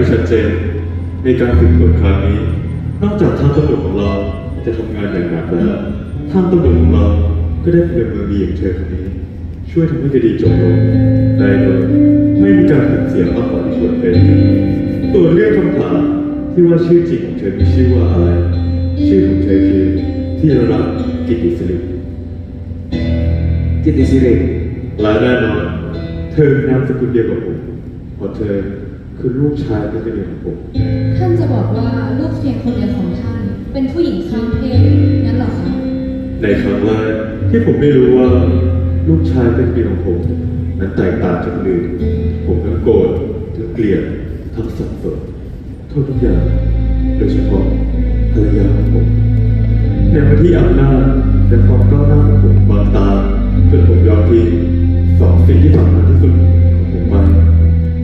ไม่ชัดเจน ในการสืบสวนครั้งนี้ นอกจากทางตำรวจของเราจะทำงานอย่างหนักแล้วทางตำรวจของเราก็ได้พลเมืองดีอย่างเธอคนนี้ ช่วยทำให้คดีจบลงได้โดยไม่มีการสูญเสียมากกว่าที่ควรเป็นตัวเรื่องคำถามที่ว่าชื่อจริงของเธอมีชื่อว่าอะไร ชื่อของเธอคือธีรรัตน์กิติสิริกิตติสิริและแน่นอนเธอมีนามสกุลเดียวกับผมเพราะเธอ คือลูกชายคนเดียวของผมท่านจะบอกว่าลูกเพียงคนเดียวของท่าน เป็นผู้หญิงข้ามเพศงั้นเหรอคะในครั้งแรกที่ผมไม่รู้ว่า ลูกชายเป็นปีของผมนั้นแตกต่างจากคนอื่นผมทั้งโกรธทั้งเกลียดทั้งสับสนโทษทุกอย่างโดยเฉพาะภรรยาของผมในวันที่อำนาจและความก้าวหน้าของผมบางตาจนผมยอมทิ้งสองสิ่งที่สำคัญที่สุดของผมไป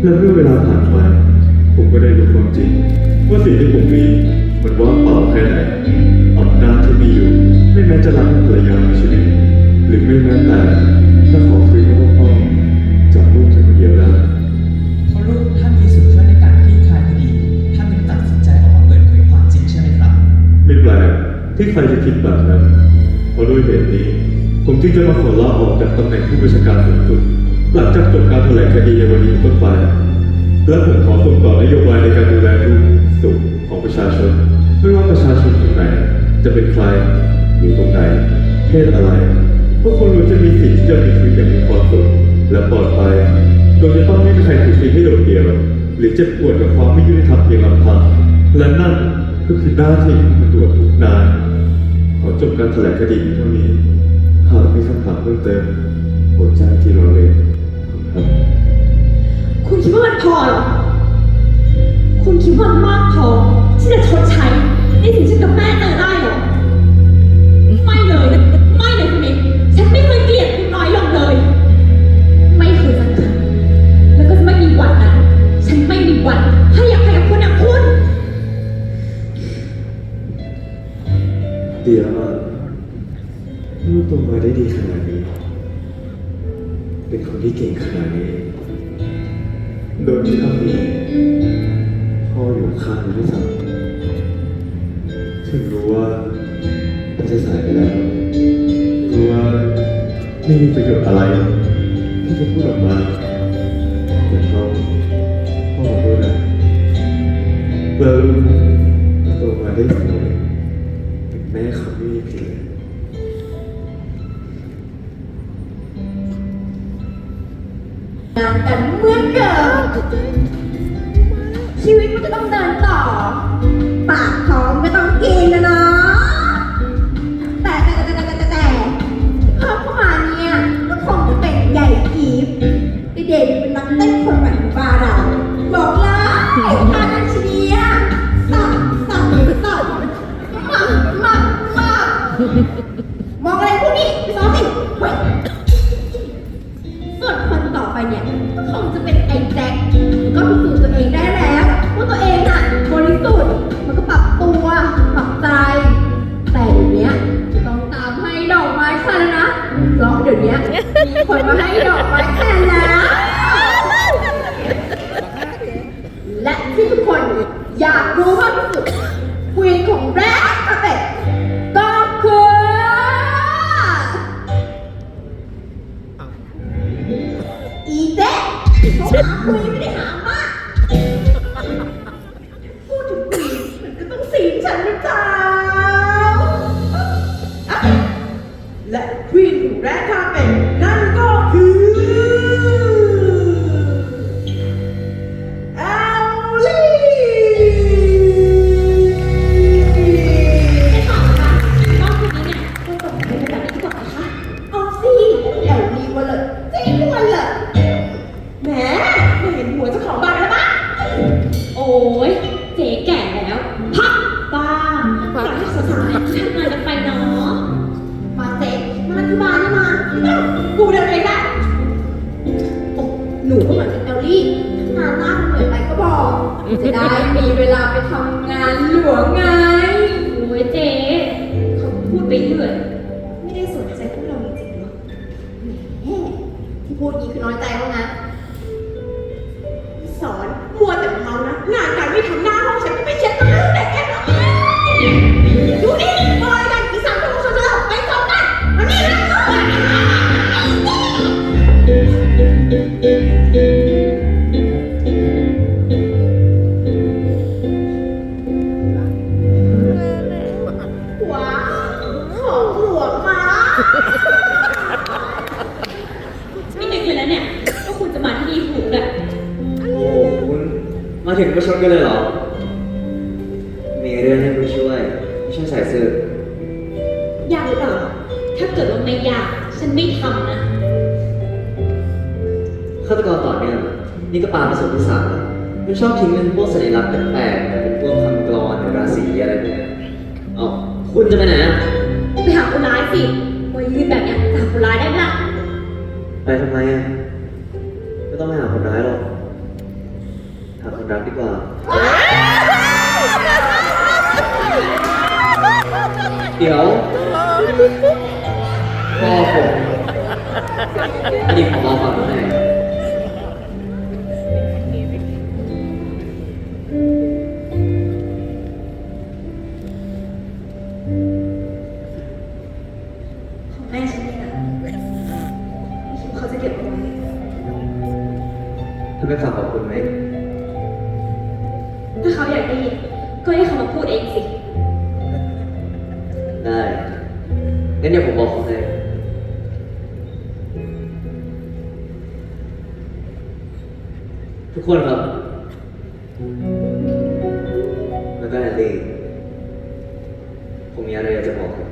และเมื่อเวลาผ่านไป ผมก็ได้รู้ความจริง ว่าสิ่งที่ผมมีมันว่างเปล่าแค่ไหนอำนาจที่มีอยู่ ไม่แม้จะรักภรรยาในชีวิตหรือไม่แม้แต่จะขอคืนให้พ่อจากลูกเพียงคนเดียวได้เพราะลูกท่านมีส่วนช่วยในการคลี่คลายคดีท่านจึงตัดสินใจออกมาเปิดเผยความจริงใช่ไหมครับ ไม่แปลกที่ใครจะคิดแบบนั้นเพราะด้วยเหตุนี้ ผมจึงจะมาขอลาออกจากตำแหน่งผู้บัญชาการสูงสุดหลังจากจบการแถลงคดีในวันนี้เป็นต้นไป และผมขอส่งต่อนโยบายในการดูแลทุกสุขของประชาชน ไม่ว่าประชาชนคนไหน จะเป็นใครอยู่ตรงไหน เพศอะไร พวกคนล้วนจะมีสิทธิ์ที่จะมีชีวิตอย่างมีความสุขและปลอดภัย โดยจะต้องไม่มีใครถูกทิ้งให้โดดเดี่ยวหรือเจ็บปวดกับความไม่ยุติธรรมเพียงลำพังและนั่นก็คือหน้าที่ของตำรวจทุกนายขอจบการแถลงคดีเพียงเท่านี้หากมีคำถามเพิ่มเติมโปรดแจ้งที่เราเลยครับ คุณคิดว่ามันพอเหรอ คุณคิดว่ามันมากพอที่จะชดใช้ในสิ่งที่กับแม่เจอได้เหรอ ไม่เลย ไม่เลยคุณเองฉันไม่เคยเกลียดคุณน้อยลงเลย ไม่เคยสักครั้งแล้วก็จะไม่มีวันนั้นฉันไม่มีวันให้อภัยกับคนอย่างคุณ ดีแล้วมากลูกโตมาได้ดีขนาดนี้ เป็นคนที่เก่งขนาดนี้ โดยที่ต้องมีพ่ออยู่ข้างด้วยซ้ำถึงรู้ว่ามันจะสายไปแล้วรู้ว่าไม่มีประโยชน์อะไร ที่จะพูดออกมาแต่ก็พ่อรู้นะแล้ว ชีวิตมันจะต้องเดินต่อ ปากท้องก็ต้องกินนะเนาะแต่แต่แต่แต่แต่แต่เพิ่มเข้ามาเนี่ยก็คงจะเป็นใหญ่กีบเด็กๆเป็นนักเต้นคนใหม่ของบ้านเรา ล็อกเดี๋ยวนี้มีคนมาให้ดอกไม้แทนแล้ว ยเจ๊แก่แล้ว พักบ้างปล่อยให้สาวๆทำงานกันไปเนาะมาเซ็กมาที่บ้านนี่มาเอ้ากูเดินไปได้โอ้หนูก็เหมือนกับแอลลี่งานหน้าเหนื่อยไปก็บอกจะได้มีเวลาไปทำงานหลวงไงโอ้ยเจ๊เขาพูดไปเรื่อยไม่ได้สนใจพวกเราจริงๆหรอกแหมที่พูดอย่างนี้คือน้อยใจเขานะสอนมัวแต่เมา นะงานมาถึงก็ชนกันเลยเหรอ มีเรื่องให้ผู้ช่วยผู้ช่วยใส่ซื่ออยากหรือเปล่า ถ้าเกิดว่าไม่อยาก ฉันไม่ทำนะ ฆาตกรต่อเนื่องนี่ก็ปาผสมที่สามแล้วมันชอบทิ้งเป็นพวกสัญลักษณ์แปลกๆเป็นพวกคำกลอนหรือราศีอะไรพวกเนี้ยเอ้าคุณจะไปไหนอะไปหาคนร้ายสิว่ายืนแบบเนี้ยจะหาคนร้ายได้ไหมล่ะไปทำไมอะไม่ต้องไปหาคนร้ายหรอกหาคน รักดีกว่า เดี๋ยวพ่อผมอดีตของเราฝังไหนของแม่ฉันนี่ะคิดว่าเขาจะเก็บเอาไว้ถ้าไม่ฝากขอบคุณไหม ถ้าเขาอยากได้ยินก็ให้เขามาพูดเองสิ ได้ งั้นเดี๋ยวผมบอกเขาให้ทุกคนครับ แล้วก็แอนดี้ผมมีอะไรอยากจะบอกครับ